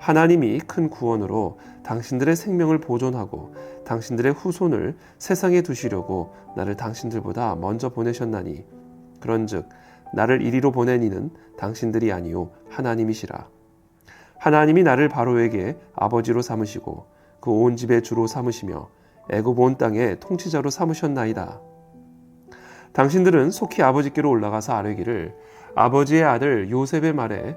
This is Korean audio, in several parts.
하나님이 큰 구원으로 당신들의 생명을 보존하고 당신들의 후손을 세상에 두시려고 나를 당신들보다 먼저 보내셨나니 그런즉 나를 이리로 보낸 이는 당신들이 아니요 하나님이시라. 하나님이 나를 바로에게 아버지로 삼으시고 그 온 집의 주로 삼으시며 애굽 온 땅의 통치자로 삼으셨나이다. 당신들은 속히 아버지께로 올라가서 아뢰기를 아버지의 아들 요셉의 말에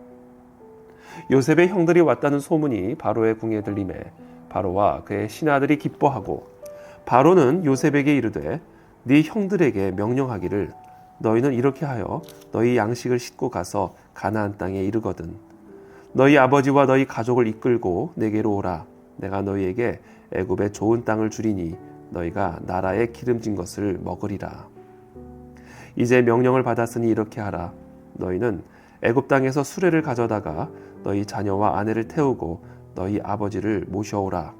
요셉의 형들이 왔다는 소문이 바로의 궁에 들림에 바로와 그의 신하들이 기뻐하고 바로는 요셉에게 이르되 네 형들에게 명령하기를 너희는 이렇게 하여 너희 양식을 싣고 가서 가나안 땅에 이르거든. 너희 아버지와 너희 가족을 이끌고 내게로 오라. 내가 너희에게 애굽의 좋은 땅을 주리니 너희가 나라의 기름진 것을 먹으리라. 이제 명령을 받았으니 이렇게 하라. 너희는 애굽 땅에서 수레를 가져다가 너희 자녀와 아내를 태우고 너희 아버지를 모셔오라.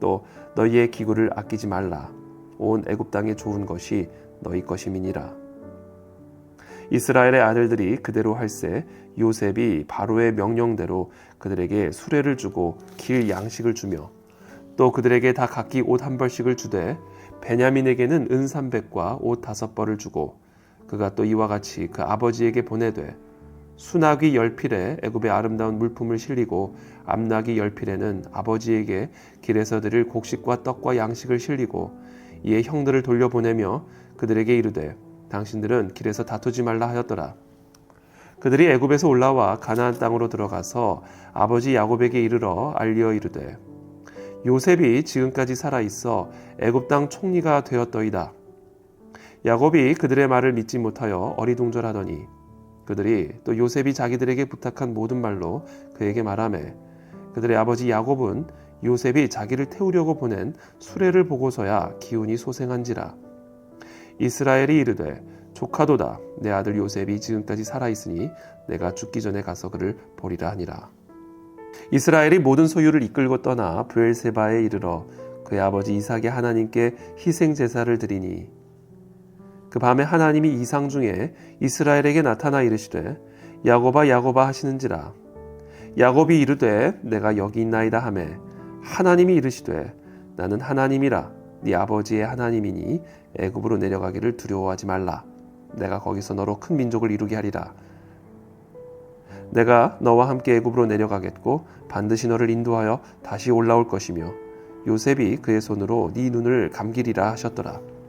또 너희의 기구를 아끼지 말라. 온 애굽 땅에 좋은 것이 너희 것임이니라. 이스라엘의 아들들이 그대로 할세 요셉이 바로의 명령대로 그들에게 수레를 주고 길 양식을 주며 또 그들에게 다 각기 옷 한 벌씩을 주되 베냐민에게는 은 삼백과 옷 다섯 벌을 주고 그가 또 이와 같이 그 아버지에게 보내되 수나귀 열 필에 애굽의 아름다운 물품을 실리고 암나귀 열 필에는 아버지에게 길에서 드릴 곡식과 떡과 양식을 실리고 이에 형들을 돌려보내며 그들에게 이르되 당신들은 길에서 다투지 말라 하였더라. 그들이 애굽에서 올라와 가나안 땅으로 들어가서 아버지 야곱에게 이르러 알리어 이르되 요셉이 지금까지 살아 있어 애굽 땅 총리가 되었더이다. 야곱이 그들의 말을 믿지 못하여 어리둥절하더니 그들이 또 요셉이 자기들에게 부탁한 모든 말로 그에게 말하매 그들의 아버지 야곱은 요셉이 자기를 태우려고 보낸 수레를 보고서야 기운이 소생한지라. 이스라엘이 이르되 조카도다. 내 아들 요셉이 지금까지 살아 있으니 내가 죽기 전에 가서 그를 보리라 하니라. 이스라엘이 모든 소유를 이끌고 떠나 부엘세바에 이르러 그의 아버지 이삭의 하나님께 희생 제사를 드리니 그 밤에 하나님이 이상 중에 이스라엘에게 나타나 이르시되 야곱아 야곱아 하시는지라. 야곱이 이르되 내가 여기 있나이다 하매 하나님이 이르시되 나는 하나님이라. 네 아버지의 하나님이니 애굽으로 내려가기를 두려워하지 말라. 내가 거기서 너로 큰 민족을 이루게 하리라. 내가 너와 함께 애굽으로 내려가겠고 반드시 너를 인도하여 다시 올라올 것이며 요셉이 그의 손으로 네 눈을 감기리라 하셨더라.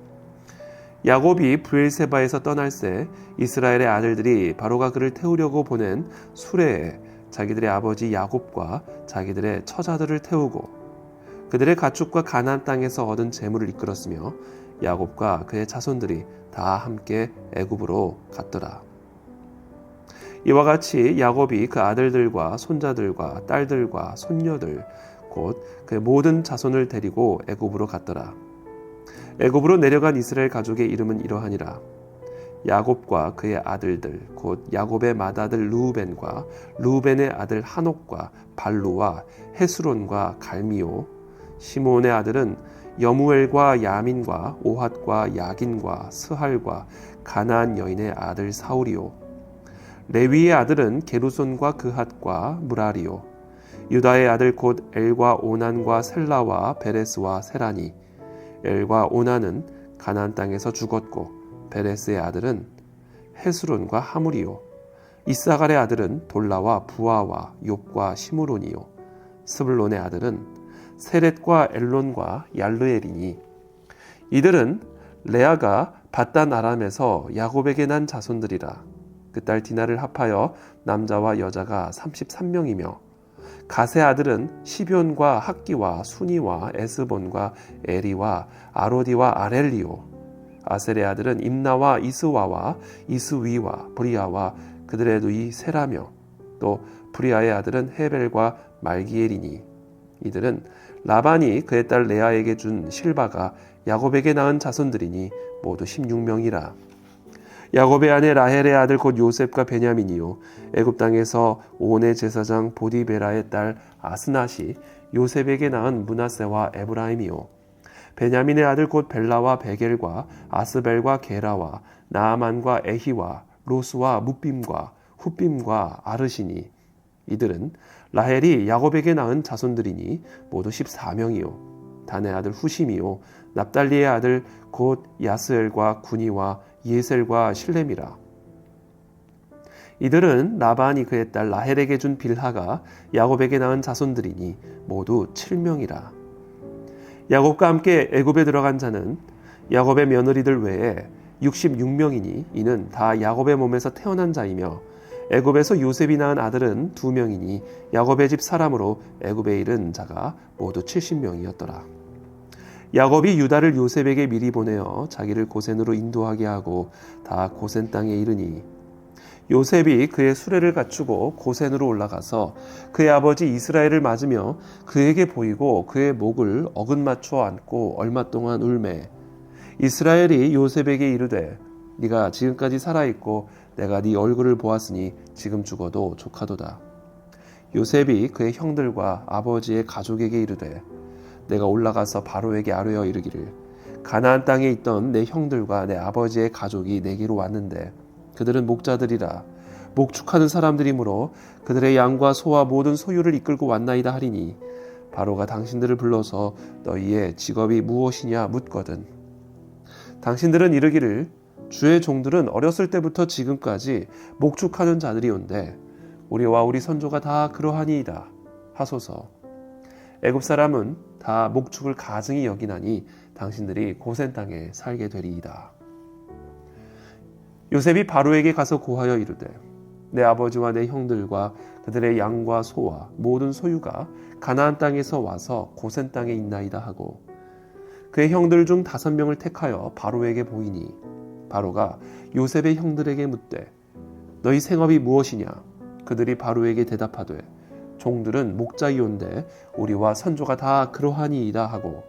야곱이 브엘세바에서 떠날새 이스라엘의 아들들이 바로가 그를 태우려고 보낸 수레에 자기들의 아버지 야곱과 자기들의 처자들을 태우고 그들의 가축과 가나안 땅에서 얻은 재물을 이끌었으며 야곱과 그의 자손들이 다 함께 애굽으로 갔더라. 이와 같이 야곱이 그 아들들과 손자들과 딸들과 손녀들 곧 그 모든 자손을 데리고 애굽으로 갔더라. 애굽으로 내려간 이스라엘 가족의 이름은 이러하니라. 야곱과 그의 아들들 곧 야곱의 맏아들 루우벤과 루우벤의 아들 한옥과 발루와 헤스론과 갈미오 시몬의 아들은 여무엘과 야민과 오핫과 야긴과 스할과 가나안 여인의 아들 사울이요. 레위의 아들은 게루손과 그핫과 무라리요. 유다의 아들 곧 엘과 오난과 셀라와 베레스와 세라니 엘과 오난은 가나안 땅에서 죽었고 베레스의 아들은 헤스론과 하물이요. 이사갈의 아들은 돌라와 부아와 욥과 시므론이요. 스불론의 아들은 세렛과 엘론과 얄르엘이니. 이들은 레아가 바단 아람에서 야곱에게 난 자손들이라. 그 딸 디나를 합하여 남자와 여자가 33명이며 가세 아들은 시변과 학기와 순이와 에스본과 에리와 아로디와 아렐리오. 아셀의 아들은 임나와 이스와와 이스위와 브리아와 그들의 누이 세라며 또 브리아의 아들은 헤벨과 말기엘이니. 이들은 라반이 그의 딸 레아에게 준 실바가 야곱에게 낳은 자손들이니 모두 16명이라 야곱의 아내 라헬의 아들 곧 요셉과 베냐민이요. 애굽 땅에서 온의 제사장 보디베라의 딸 아스낫이 요셉에게 낳은 문하세와 에브라임이요. 베냐민의 아들 곧 벨라와 베겔과 아스벨과 게라와 나아만과 에히와 로스와 무빔과 후빔과 아르시니. 이들은 라헬이 야곱에게 낳은 자손들이니 모두 14명이요. 단의 아들 후심이요. 납달리의 아들 곧 야스엘과 구니와 예셀과 실렘이라 이들은 라반이 그의 딸 라헬에게 준 빌하가 야곱에게 낳은 자손들이니 모두 7명이라 야곱과 함께 애굽에 들어간 자는 야곱의 며느리들 외에 66명이니 이는 다 야곱의 몸에서 태어난 자이며 애굽에서 요셉이 낳은 아들은 두 명이니 야곱의 집 사람으로 애굽에 이른 자가 모두 70명이었더라. 야곱이 유다를 요셉에게 미리 보내어 자기를 고센으로 인도하게 하고 다 고센 땅에 이르니 요셉이 그의 수레를 갖추고 고센으로 올라가서 그의 아버지 이스라엘을 맞으며 그에게 보이고 그의 목을 어긋 맞춰 안고 얼마 동안 울매. 이스라엘이 요셉에게 이르되 네가 지금까지 살아 있고 내가 네 얼굴을 보았으니 지금 죽어도 족하도다. 요셉이 그의 형들과 아버지의 가족에게 이르되 내가 올라가서 바로에게 아뢰어 이르기를 가나안 땅에 있던 내 형들과 내 아버지의 가족이 내게로 왔는데 그들은 목자들이라 목축하는 사람들이므로 그들의 양과 소와 모든 소유를 이끌고 왔나이다 하리니 바로가 당신들을 불러서 너희의 직업이 무엇이냐 묻거든. 당신들은 이르기를 주의 종들은 어렸을 때부터 지금까지 목축하는 자들이온데 우리와 우리 선조가 다 그러하니이다 하소서. 애굽 사람은 다 목축을 가증히 여기나니 당신들이 고센 땅에 살게 되리이다. 요셉이 바로에게 가서 고하여 이르되 내 아버지와 내 형들과 그들의 양과 소와 모든 소유가 가나안 땅에서 와서 고센 땅에 있나이다 하고 그의 형들 중 다섯 명을 택하여 바로에게 보이니 바로가 요셉의 형들에게 묻되 너희 생업이 무엇이냐 그들이 바로에게 대답하되 종들은 목자이온데 우리와 선조가 다 그러하니이다 하고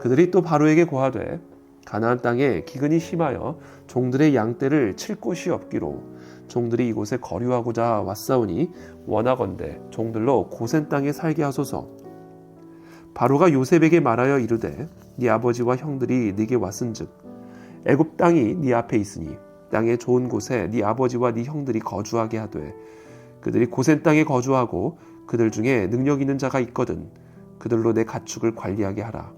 그들이 또 바로에게 고하되 가나안 땅에 기근이 심하여 종들의 양떼를 칠 곳이 없기로 종들이 이곳에 거류하고자 왔사오니 원하건대 종들로 고센 땅에 살게 하소서. 바로가 요셉에게 말하여 이르되 네 아버지와 형들이 네게 왔은즉 애굽 땅이 네 앞에 있으니 땅의 좋은 곳에 네 아버지와 네 형들이 거주하게 하되 그들이 고센 땅에 거주하고 그들 중에 능력 있는 자가 있거든 그들로 내 가축을 관리하게 하라.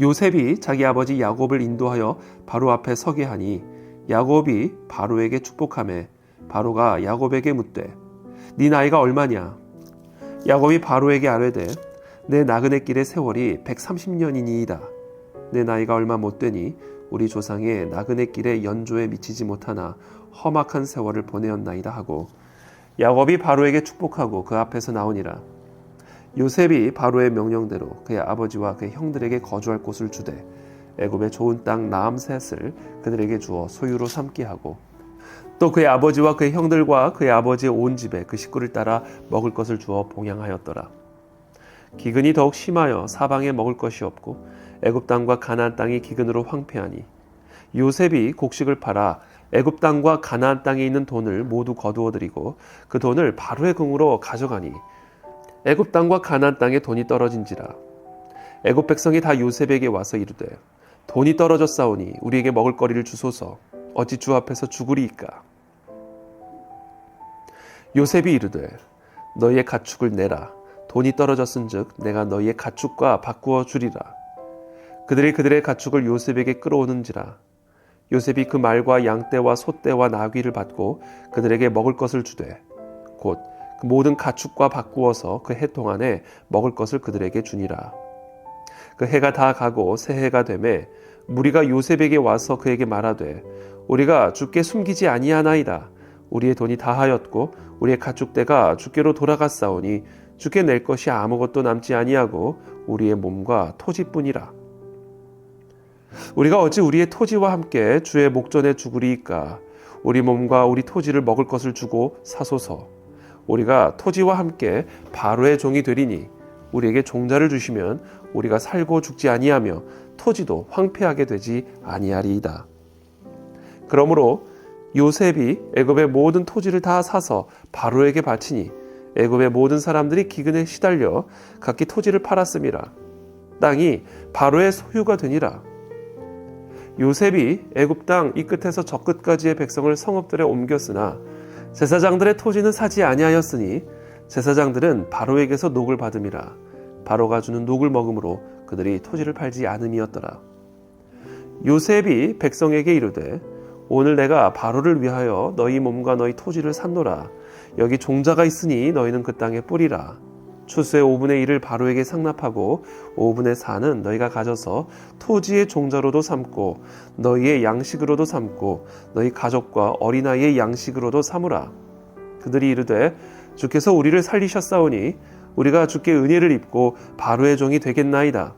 요셉이 자기 아버지 야곱을 인도하여 바로 앞에 서게 하니 야곱이 바로에게 축복함에 바로가 야곱에게 묻되 네 나이가 얼마냐 야곱이 바로에게 아뢰되 내 나그네 길의 세월이 130년이니이다 내 나이가 얼마 못 되니 우리 조상의 나그네 길의 연조에 미치지 못하나 험악한 세월을 보내었나이다 하고 야곱이 바로에게 축복하고 그 앞에서 나오니라 요셉이 바로의 명령대로 그의 아버지와 그의 형들에게 거주할 곳을 주되 애굽의 좋은 땅 나암셋을 그들에게 주어 소유로 삼게 하고 또 그의 아버지와 그의 형들과 그의 아버지의 온 집에 그 식구를 따라 먹을 것을 주어 봉양하였더라. 기근이 더욱 심하여 사방에 먹을 것이 없고 애굽 땅과 가나안 땅이 기근으로 황폐하니 요셉이 곡식을 팔아 애굽 땅과 가나안 땅에 있는 돈을 모두 거두어 들이고 그 돈을 바로의 궁으로 가져가니 애굽 땅과 가나안 땅에 돈이 떨어진지라. 애굽 백성이 다 요셉에게 와서 이르되 돈이 떨어졌사오니 우리에게 먹을 거리를 주소서. 어찌 주 앞에서 죽으리이까? 요셉이 이르되 너희의 가축을 내라. 돈이 떨어졌은즉 내가 너희의 가축과 바꾸어 주리라. 그들이 그들의 가축을 요셉에게 끌어오는지라 요셉이 그 말과 양떼와 소떼와 나귀를 받고 그들에게 먹을 것을 주되 곧 그 모든 가축과 바꾸어서 그 해 동안에 먹을 것을 그들에게 주니라. 그 해가 다 가고 새 해가 되매 무리가 요셉에게 와서 그에게 말하되 우리가 주께 숨기지 아니하나이다. 우리의 돈이 다하였고 우리의 가축대가 주께로 돌아갔사오니 주께 낼 것이 아무것도 남지 아니하고 우리의 몸과 토지뿐이라 우리가 어찌 우리의 토지와 함께 주의 목전에 죽으리이까 우리 몸과 우리 토지를 먹을 것을 주고 사소서 우리가 토지와 함께 바로의 종이 되리니 우리에게 종자를 주시면 우리가 살고 죽지 아니하며 토지도 황폐하게 되지 아니하리이다. 그러므로 요셉이 애굽의 모든 토지를 다 사서 바로에게 바치니 애굽의 모든 사람들이 기근에 시달려 각기 토지를 팔았음이라. 땅이 바로의 소유가 되니라. 요셉이 애굽 땅 이 끝에서 저 끝까지의 백성을 성읍들에 옮겼으나 제사장들의 토지는 사지 아니하였으니 제사장들은 바로에게서 녹을 받음이라 바로가 주는 녹을 먹음으로 그들이 토지를 팔지 않음이었더라. 요셉이 백성에게 이르되 오늘 내가 바로를 위하여 너희 몸과 너희 토지를 샀노라. 여기 종자가 있으니 너희는 그 땅에 뿌리라 추수의 5분의 1을 바로에게 상납하고 5분의 4는 너희가 가져서 토지의 종자로도 삼고 너희의 양식으로도 삼고 너희 가족과 어린아이의 양식으로도 삼으라. 그들이 이르되 주께서 우리를 살리셨사오니 우리가 주께 은혜를 입고 바로의 종이 되겠나이다.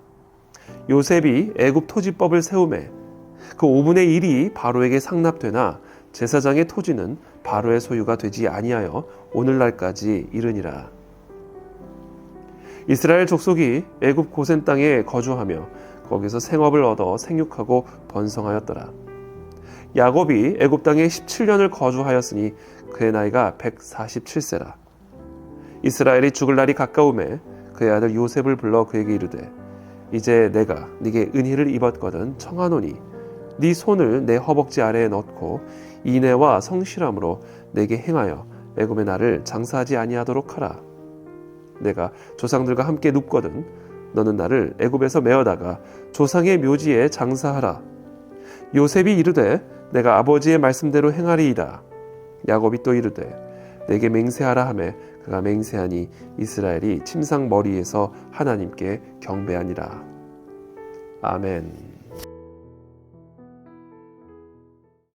요셉이 애굽 토지법을 세우매 그 5분의 1이 바로에게 상납되나 제사장의 토지는 바로의 소유가 되지 아니하여 오늘날까지 이르니라. 이스라엘 족속이 애굽 고센 땅에 거주하며 거기서 생업을 얻어 생육하고 번성하였더라. 야곱이 애굽 땅에 17년을 거주하였으니 그의 나이가 147세라. 이스라엘이 죽을 날이 가까움에 그의 아들 요셉을 불러 그에게 이르되 이제 내가 네게 은혜를 입었거든 청하노니 네 손을 내 허벅지 아래에 넣고 인애와 성실함으로 내게 행하여 애굽의 나를 장사하지 아니하도록 하라. 내가 조상들과 함께 눕거든 너는 나를 애굽에서 메어다가 조상의 묘지에 장사하라. 요셉이 이르되 내가 아버지의 말씀대로 행하리이다. 야곱이 또 이르되 내게 맹세하라 하매 그가 맹세하니 이스라엘이 침상 머리에서 하나님께 경배하니라. 아멘